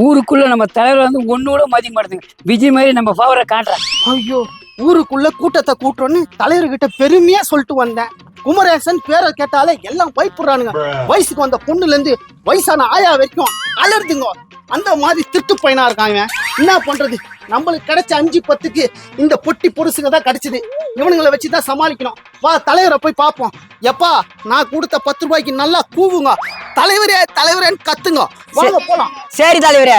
ஊருக்குள்ள நம்ம தலைவர் வந்து ஒண்ணு கூட மதிக்க மாட்டேங்குது விஜய் மாதிரி நம்ம பவரை காட்டுறேன் ஐயோ ஊருக்குள்ள கூட்டத்தை கூட்டுறோன்னு தலைவர்கிட்ட பெருமையா சொல்லிட்டு வந்தேன். குமரேசன் பேரை கேட்டாலே எல்லாம் பயப்படுறானுங்க. வயசுக்கு வந்த பொண்ணுல இருந்து வயசான ஆயா வரைக்கும் அலறுதுங்க அந்த மாதிரி திட்டு பையனா இருக்காங்க என்ன பண்றது? நம்மளுக்கு கிடைச்ச அஞ்சு பத்துக்கு இந்த பொட்டி பொருசுங்க தான் கிடைச்சது. இவனுங்களை வச்சுதான் சமாளிக்கணும். வா தலைவரை போய் பார்ப்போம். எப்பா நான் கொடுத்த பத்து ரூபாய்க்கு நல்லா கூவுங்க. தலைவரே தலைவரேன்னு கத்துங்க. வாங்க போலாம். சரி தலைவரே.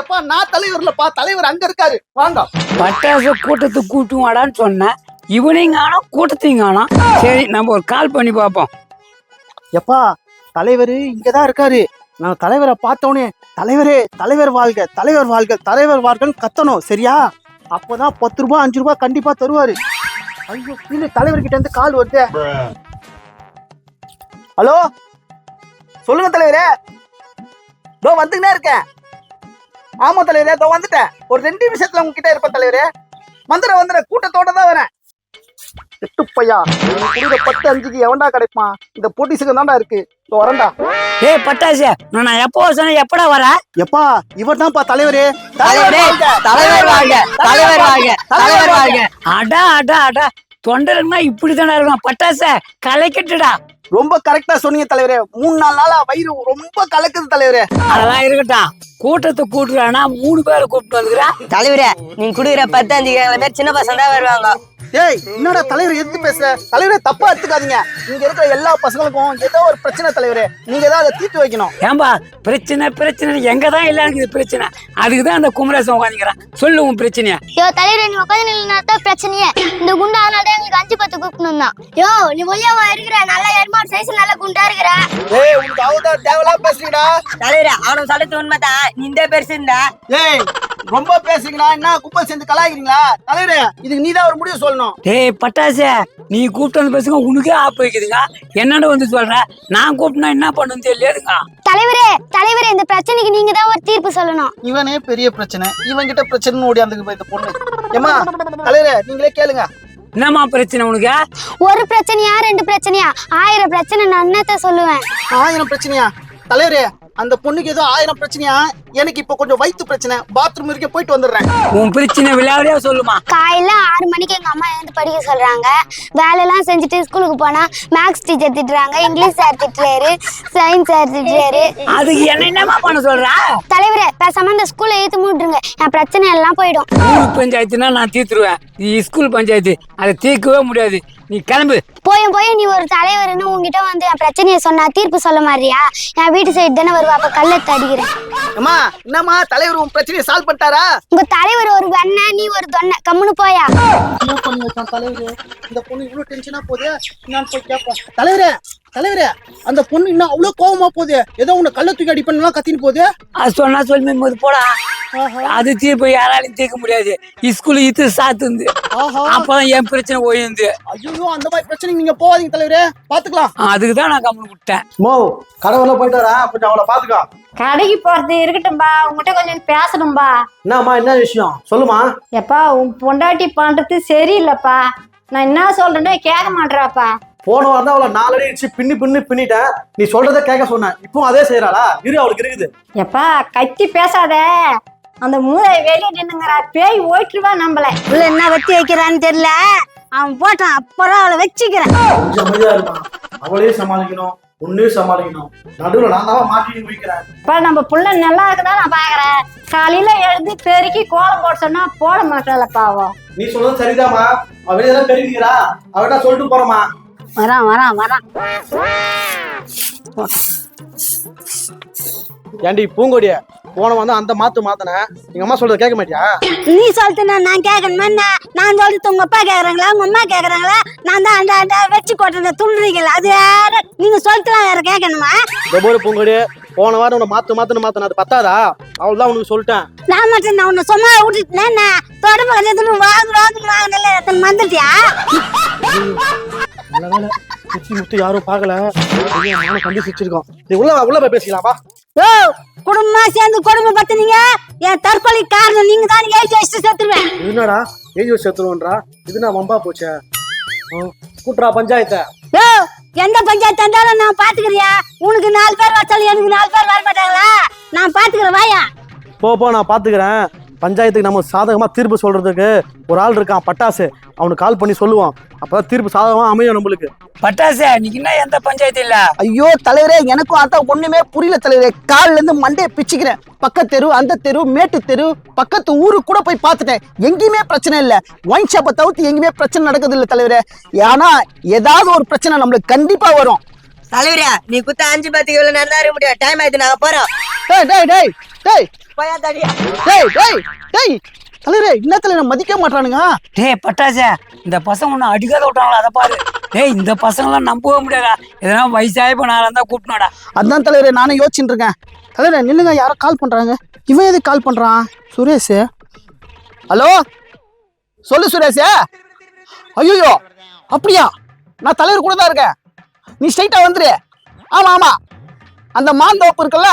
எப்பா நான் தலைவர்லப்பா தலைவர் அங்க இருக்காரு. வாங்க. பட்டாசு கூட்டத்தை கூட்டும் வாடான்னு சொன்னேன். இவனையும் காணோம் கூட்டத்தையும் காணோம். சரி நம்ம ஒரு கால் பண்ணி பார்ப்போம். எப்பா தலைவர் இங்கதான் இருக்காரு. நான் தலைவரை பார்த்தோன்னே தலைவரே தலைவர் வாழ்க தலைவர் வாழ்க தலைவர் வாழ்கன்னு கத்தணும் சரியா? அப்போதான் பத்து ரூபா அஞ்சு ரூபாய் கண்டிப்பா தருவாரு. ஐயோ கீழே தலைவர்கிட்ட இருந்து கால் வருது. ஹலோ? சொல்லுங்க தலைவரே. இதோ வந்துக்கிட்டே இருக்கேன். ஆமா தலைவரே இதோ வந்துட்டேன். ஒரு ரெண்டு நிமிஷத்துல உங்ககிட்ட இருப்பேன் தலைவரே. வந்துடுறேன் வந்துடுறேன் கூட்டத்தோட தான் வரேன். எட்டுப்பையா குடியில பத்து அஞ்சுக்கு எவன்டா கிடைப்பான்? இந்த போட்டி சிகம் தான்டா இருக்கு. வரேன்டா. ஏய் பட்டாசு நான் எப்போ சொன்னேன் எப்படா வர? எப்பா இவர் தான்ப்பா தலைவரே தலைவரே தலைவர் வாழ்க தலைவர் வாழ்க தலைவர் வாழ்க அடா அடா அடா. தொண்டர்னா இப்படி தானே இருக்கும். பட்டாச கலைக்கட்டுடா. ரொம்ப கரெக்டா சொன்னீங்க தலைவரே. மூணு நாலு நாளா வயிறு ரொம்ப கலக்குது தலைவரே. அதெல்லாம் இருக்கட்டும். கூட்டத்தை கூட்டுறானா மூணு பேரை கூப்பிட்டு வந்துக்கிறா. தலைவரே நீங்க குடுக்குற பத்தாஞ்சு பேர் சின்ன பசங்க தான் வருவாங்க. ஏய் என்னடா தலைவர் எதுக்கு பேசுற? தலைவரே தப்பா எடுத்துக்காதீங்க. இங்க இருக்கிற எல்லா பசங்களுக்கும் ஏதோ ஒரு பிரச்சனை தலைவரே. நீங்க அதை தீர்த்து வைக்கணும். ஏன்பா பிரச்சனை பிரச்சனை எங்க தான் இல்லை இருக்குது பிரச்சனை? அதுக்கு தான் அந்த குமரேசன் உட்காந்துக்கிறான் சொல்லு உன் பிரச்சனைய. யோ தலைவர் நீ உட்காந்து நின்னா பிரச்சனையே. இந்த குண்டா அதனால தான் எங்களுக்கு அஞ்சு பத்து கூப்பிடணும் தான். யோ நீ ஒல்லியாவா இருக்கிற? நல்லா எருமாடு சைஸ் நல்லா குண்டா இருக்கிற? ஏய் உனக்கு அவதான் தேவையில்லாம் பேசுறீங்கடா. தலைவரே அவனுக்கு சொல்றது உண்மைதான். நீ இந்த பெருசு இருந்தா ஏய் ரொம்ப பேசுறீங்களா? என்ன? குப்பை சேர்ந்து கலாய்க்கிறீங்களா? தலைவரே இதுக்கு நீ தான் ஒரு முடிவு சொல்லணும். டேய் பட்டாசு நீ கூப்பிட்டு வந்து பேசுங்க உனக்கே ஆப்பு வைக்குதுங்க என்னன்னு வந்து சொல்ற? நான் கூப்பிட்டா என்ன பண்ணுன்னு தெரியலையாதுங்க தலைவரே தலைவரே இந்த பிரச்சனைக்கு நீங்க தான் ஒரு தீர்ப்பு சொல்லணும். இவனே பெரிய பிரச்சனை. இவன் கிட்ட பிரச்சனை ஓடியாந்துக்கு போய் இந்த பொண்ணு. ஏமா தலைவரே நீங்களே கேளுங்க. என்னம்மா பிரச்சனை உனக்கு? ஒரு பிரச்சனையா ரெண்டு பிரச்சனையா? ஆயிரம் பிரச்சனை நான் என்னத்த சொல்லுவேன்? ஆயிரம் பிரச்சனையா? தலைவரே அந்த பொண்ணுக்கு ஏதோ ஆயிரம் பிரச்சனையா? எனக்கு இப்ப கொஞ்சம் வயிற்று பிரச்சனை. பாத்ரூம் வரைக்கும் போயிட்டு வந்துடுறேன். உன் பிரச்சனை விளையாடியா சொல்லுமா. காலையில ஆறு மணிக்கு எங்க அம்மா எழுந்து படிக்க சொல்றாங்க. வேலையெல்லாம் செஞ்சுட்டு ஸ்கூலுக்கு போனா மேக்ஸ் டீச்சர் திட்டுறாங்க இங்கிலீஷ் சார் திட்டுறாரு சயின்ஸ் சார் திட்டுறாரு. அதுக்கு என்ன என்னம்மா பண்ண சொல்றா? தலைவரே பேசாம இந்த ஸ்கூல்ல ஏத்து மூட்டுருங்க. என் பிரச்சனை எல்லாம் போயிடும். ஊர் பஞ்சாயத்துனா நான் தீர்த்துருவேன் இது ஸ்கூல் பஞ்சாயத்து அதை தீர்க்கவே முடியாது. நீ கிளம்பு. போயும் போய் நீ ஒரு தலைவர்னு உங்ககிட்ட வந்து என் பிரச்சனையை சொன்னா தீர்ப்பு சொல்ல மாறியா? என் வீட்டு சைடு தானே வருவா அப்ப கல்லெடுத்து அடிக்கிறேன் அம்மா என்னம்மா தலைவர் உன் பிரச்சனையை சால்வ் பண்ணிட்டாரா? உங்க தலைவர் ஒரு வெண்ண நீ ஒரு தொன்னை. கம்முன்னு போயா. என்ன பண்ணி வச்சான் தலைவரே? இந்த பொண்ணு இவ்வளவு டென்ஷனா போகுது. நான் போய் கேட்போம் தலைவரே தலைவரே அந்த பொண்ணு இன்னும் அவ்வளவு கோவமா போகுது. ஏதோ உன்னை கள்ள தூக்கி அடிப்பேன்னு கத்தின்னு போகுது? அது சொன்னா சொல்லி போது போடா. அது தீர்ப்பு யாராலையும் தீர்க்க முடியாது. ஸ்கூல் இத்து சாத்துந்து. ஆஹா. அப்பதான் என் பிரச்சனை ஓய்ந்து. ஐயோ அந்த மாதிரி பிரச்சனைக்கு நீங்க போகாதீங்க தலைவரே. பாத்துக்கலாம். அதுக்கு தான் நான் கம்மி விட்டேன். மோ கடவுள போயிட்டு வரா கொஞ்சம் அவளை பாத்துக்கோ. கடைக்கு போறது இருக்கட்டும்பா. உங்ககிட்ட கொஞ்சம் பேசணும்பா. என்னம்மா என்ன விஷயம்? சொல்லுமா. எப்பா உன் பொண்டாட்டி பண்றது சரியில்லைப்பா. நான் என்ன சொல்றேனோ கேட்க மாட்டேறாப்பா போன வாரம் தான் அவளை நாலடி அடிச்சு பின்னி பின்னி பின்னிட்டேன் நீ சொல்றத கேட்க சொன்னேன். இப்போ அதே செய்யறாளா இரு அவளுக்கு இருக்குது. எப்பா கத்தி பேசாத. அந்த மூளை வெளியே நின்னுங்கிறா பேய் ஓட்டுருவா நம்மள. உள்ள என்ன வச்சு வைக்கிறான்னு தெரியல. அவன் போட்டான். அப்புறம் அவளை வச்சுக்கிறேன். கொஞ்சம் அமைதியா இருக்கான். அவளையும் சமாளிக்கணும். உன்னையும் சமாளிக்கணும். நடுவுல நான் தான் மாட்டி முடிக்கிறேன் இப்ப நம்ம புள்ள நல்லா இருக்குதா நான் பாக்குறேன். காலையில எழுந்து பெருக்கி கோலம் போட சொன்னா போட மாட்டாள பாவம் நீ சொல்றது சரிதாம்மா. அவ வெளியே தான் பெருக்கிறா. அவட்ட சொல்லிட்டு போறோமா வரான் வரான் வரான். ஏண்டி பூங்கொடிய போன வந்து அந்த மாத்து மாத்தினேன் எங்க அம்மா சொல்றத கேட்க மாட்டியா? நீ சொல்லிட்டு நான் கேட்கணுமா நான் சொல்லிட்டு உங்க அப்பா கேக்குறாங்களா உங்க அம்மா கேக்குறாங்களா நான் தான் அந்த அந்த வச்சு கொட்டுறத துள்ளுறீங்களா அது வேற. நீங்க சொல்லிட்டுலாம் வேற கேட்கணுமா? போல பூங்கொடி போன வாரம் உன்னை மாத்து மாத்துன்னு மாத்தின. அது பத்தாதா? அவள் தான் உனக்கு சொல்லிட்டேன். நான் மட்டும் நான் உன்னை சும்மா விட்டுட்டேன். தொடர்பு வாங்க வாங்க வாங்கினல எத்தனை வந்துட்டியா நல்ல வேலை சுத்தி முத்தி யாரும் பார்க்கல. நானும் கண்டி சிரிச்சிருக்கோம். நீ உள்ள வா, உள்ள போய் பேசிக்கலாமா ஓ குடும்பமா சேர்ந்து குடும்பம் பத்துனீங்க? என் தற்கொலை காரணம் நீங்க தான் ஏஜி வச்சுட்டு செத்துருவேன் என்னடா ஏஜி செத்துருவன்றா இது நான் வம்பா போச்சே. ஆ, கூட்டுறா பஞ்சாயத்தை. ஓ எந்த பஞ்சாயத்து இருந்தாலும் நான் பாத்துக்கிறியா? உனக்கு நாலு பேர் வச்சாலும் எனக்கு நாலு பேர் வர மாட்டாங்களா நான் பாத்துக்கிறேன் வாயா? போ போ நான் பாத்துக்கிறேன். பஞ்சாயத்துக்கு நம்ம சாதகமா தீர்ப்பு சொல்றதுக்கு ஒரு ஆள் இருக்கான் பட்டாசு. அவனுக்கு கால் பண்ணி சொல்லுவான் அப்பதான் தீர்ப்பு சாதகமா அமையும் நம்மளுக்கு. பட்டாசு நீக்கு என்ன எந்த பஞ்சாயத்து இல்ல? ஐயோ தலைவரே எனக்கும் அதான் ஒண்ணுமே புரியல தலைவரே. கால்ல இருந்து மண்டையை பிச்சுக்கிறேன். பக்கத்து தெரு அந்த தெரு மேட்டு தெரு பக்கத்து ஊருக்கு கூட போய் பார்த்துட்டேன். எங்கேயுமே பிரச்சனை இல்ல. ஒயின் ஷாப்பை தவிர்த்து எங்கேயுமே பிரச்சனை நடக்குது இல்ல தலைவரே. ஏன்னா ஏதாவது ஒரு பிரச்சனை நம்மளுக்கு கண்டிப்பா வரும். தலைவரே நீ குத்த அஞ்சு பத்துக்கு இவ்வளவு நேரம் தான் இருக்க முடியாது டைம் ஆயிடுச்சு நாங்க போறோம். டேய் டேய் டேய் டேய். போயா தடியா டேய் டேய். தலைவரே என்ன தலைவரை மதிக்க மாட்டானுங்க டேய் பட்டாசே இந்த பசங்க ஒன்றும் அடிக்காத விட்டாங்களா அதை பாரு. டேய் இந்த பசங்களாம் நம்பவே முடியாதா எதனா வயசாகி இப்போ நான் இருந்தா கூப்பிட்டுனாடா. அதான் தலைவரே நானும் யோசிச்சுட்டு இருக்கேன். தலைவரே நில்லுங்க யாரோ கால் பண்றாங்க. இவன் எதுக்கு கால் பண்றான்? சுரேஷ். ஹலோ? சொல்லு சுரேஷ். ஐயோ அப்படியா? நான் தலைவர் கூட தான் இருக்கேன். நீ ஸ்ட்ரைட்டா வந்துரு. ஆமா ஆமா. அந்த மாந்தோப்பு இருக்குல்ல?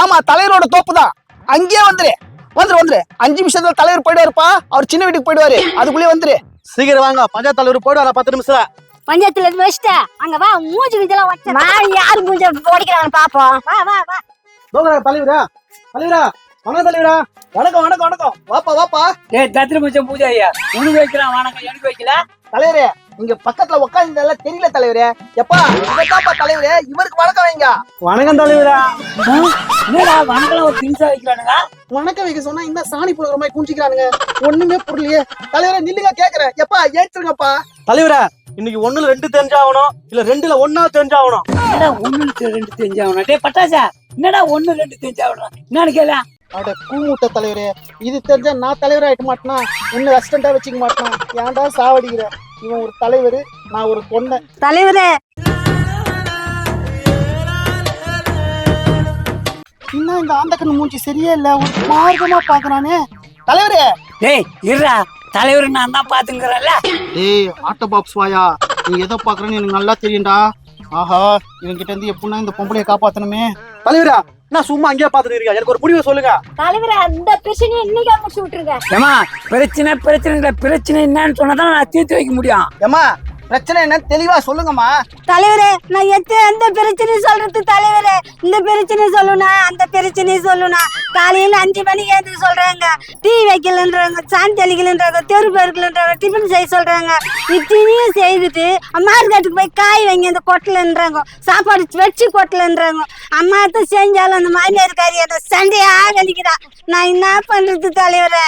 ஆமா தலைவரோட தோப்பு தான் அங்கேயே வந்துரு. வந்துரு வந்துரு. அஞ்சு நிமிஷத்துல தலைவர் போயிடுவாருப்பா. அவர் சின்ன வீட்டுக்கு போயிடுவாரு. அதுக்குள்ளே வந்துரு. சீக்கிரம் வாங்க. பஞ்சாயத்து தலைவர் போயிடுவாரா. பத்து நிமிஷம் பஞ்சாயத்துல இருந்து வச்சுட்ட. அங்க வா மூஞ்சி இதெல்லாம் வச்சு. வா யாரு மூஞ்சி ஓடிக்கிறாங்கன்னு பாப்போம். வா வா வா. தோகரா தலைவரா? தலைவரா? வணக்கம் தலைவரா. வணக்கம் வணக்கம் வணக்கம். வாப்பா வாப்பா. டேய் தத்திர மச்சம் பூஜை ஐயா. உனக்கு வைக்கிறான் வணக்கம் எனக்கு வைக்கல? தலைவரே இங்க பக்கத்துல உட்காந்து தெரியல தலைவரே. எப்பா இவதாப்பா தலைவரே. இவருக்கு வணக்கம் வைங்க. வணக்கம் தலைவரா. என்னடா வணக்கம் ஒரு திங்ஸா வைக்கிறானுங்க வணக்கம் வைக்க சொன்னா இந்த சாணி புழுகிற மாதிரி குஞ்சிக்கிறானுங்க ஒண்ணுமே புரியலையே. தலைவரே நில்லுங்க கேக்குறேன். எப்பா ஏற்றுங்கப்பா. தலைவரா இன்னைக்கு ஒண்ணுல ரெண்டு தெரிஞ்சாகணும் இல்ல ரெண்டுல ஒன்னா தெரிஞ்சாகணும். என்னடா ஒண்ணு ரெண்டு தெரிஞ்சாகணும்? டேய் பட்டாசா என்னடா ஒண்ணு ரெண்டு தெரிஞ்சாகணும்? என்னன்னு கேள. அட கூமுட்ட தலைவரே இது தெரிஞ்சா நான் தலைவர் ஆயிட்ட மாட்டேனா? இன்னும் அசிஸ்டண்டா வச்சுக்க மாட்டேனா? ஏன்டா சாவடிக்கிற? இவன் ஒரு தலைவர் நான் ஒரு பொண்ணு. தலைவரே இன்னும் இந்த ஆந்தக்கண்ணு மூஞ்சி சரியே இல்ல ஒரு மார்க்கமா பாக்குறானே தலைவரே! டேய் இருடா. தலைவர் நான் தான் பாத்துங்கிறேன்ல டேய் ஆட்டோ பாக்ஸ் வாயா நீ எதை பாக்குறேன்னு எனக்கு நல்லா தெரியும்டா. ஆஹா இவன் கிட்ட இருந்து எப்படின்னா இந்த பொம்பளைய காப்பாத்தணுமே. தலைவரா நான் சும்மா அங்கேயே பாத்துட்டு இருக்கேன் எனக்கு ஒரு முடிவு சொல்லுங்க. தலைவரே அந்த பிரச்சனையை இன்னைக்கு முடிச்சு விட்டுருங்க. ஏமா பிரச்சனை பிரச்சனை இல்லை பிரச்சனை என்னன்னு சொன்னா நான் தீர்த்து வைக்க முடியும். ஏமா பிரச்சனை என்ன? தெளிவா சொல்லுங்கம்மா. தலைவரே நான் எத்த எந்த பிரச்சனையும் சொல்றது தலைவரே? இந்த பிரச்சனையும் சொல்லுனா அந்த பிரச்சனையும் சொல்லுனா காலையில அஞ்சு மணிக்கு எழுந்து சொல்றாங்க. டீ வைக்கலன்றாங்க சாந்தி அளிக்கலன்றாங்க தெரு பெருக்கலன்றாங்க டிஃபன் செய்ய சொல்றாங்க. இத்தனையும் செய்துட்டு மார்க்கெட்டுக்கு போய் காய் வைங்க இந்த கொட்டலன்றாங்க. சாப்பாடு வச்சு கொட்டலன்றாங்க. அம்மா தான் செஞ்சாலும் அந்த மாமியார் காரி அந்த சண்டையா கழிக்கிறா நான் என்ன பண்றது தலைவரே?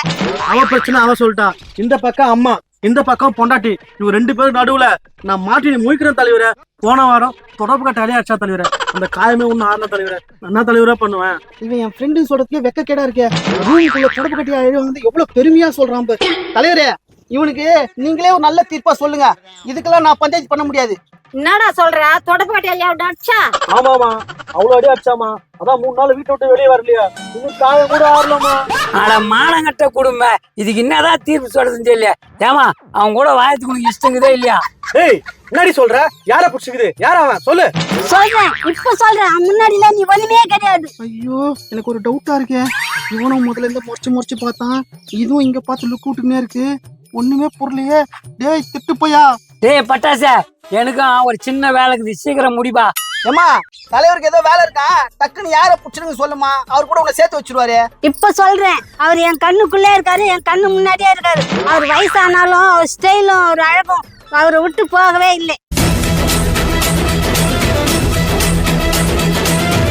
அவ பிரச்சனை அவ சொல்லிட்டா. இந்த பக்கம் அம்மா. இந்த பக்கம் பொண்டாட்டி இவங்க ரெண்டு பேரும் நடுவுல நான் மாட்டி முயக்கிறேன் தலைவரை போன வாரம் தொடர்பு கட்ட அடியாச்சா தலைவரை. அந்த காயமே ஒண்ணு ஆறல தலைவரை. நான் என்ன தலைவரா பண்ணுவேன்? இவன் என் ஃப்ரெண்டு சொல்றதுக்கே வெக்கக்கேடா இருக்கே. ரூமுக்குள்ள தொடப்பு கட்டி வந்து எவ்வளவு பெருமையா சொல்றான் தலைவரே இவனுக்கு நீங்களே ஒரு நல்ல தீர்ப்பா சொல்லுங்க. இதுக்கெல்லாம் நான் பஞ்சாயத்து பண்ண முடியாது. என்னடா சொல்ற? தொடப்பு கட்டியா அடிச்சா? ஆமாமா அவ்வளவு அடி அடிச்சாமா அதான் மூணு நாள் வீட்டை விட்டு வெளியே வரலையா. இன்னும் காயம் கூட ஆறலாமா ஆனா மானங்கட்ட குடும்பம் இதுக்கு என்னதான் தீர்ப்பு சொல்றதுன்னு தெரியல. ஏமா அவன் கூட வாயத்துக்கு உனக்கு இஷ்டங்குதே இல்லையா? ஏய் என்னடி சொல்ற? யார புடிச்சுக்குது? யார் அவன்? சொல்லு. சொல்றேன். இப்ப சொல்றேன். முன்னாடிலாம் நீ ஒண்ணுமே கிடையாது. ஐயோ எனக்கு ஒரு டவுட்டா இருக்கே. இவனும் முதல்ல இருந்து முறைச்சு முறைச்சு பார்த்தான். இதுவும் இங்க பார்த்து லுக் விட்டுனே இருக்கு. ஒண்ணுமே புரியலையே. டேய் திட்டு போயா? டேய் பட்டாச எனக்கும் ஒரு சின்ன வேலை இருக்குது. சீக்கிரம் முடிப்பா. ஏமா தலைவருக்கு ஏதோ வேலை இருக்கா? டக்குன்னு யார புடிச்சிருங்க சொல்லுமா. அவர் கூட உன்னை சேர்த்து வச்சிருவாரு. இப்ப சொல்றேன். அவர் என் கண்ணுக்குள்ளே இருக்காரு என் கண்ணு முன்னாடியே இருக்காரு. அவர் வயசானாலும் அவர் ஸ்டைலும் அவர் அழகும் அவரை விட்டு போகவே இல்லை.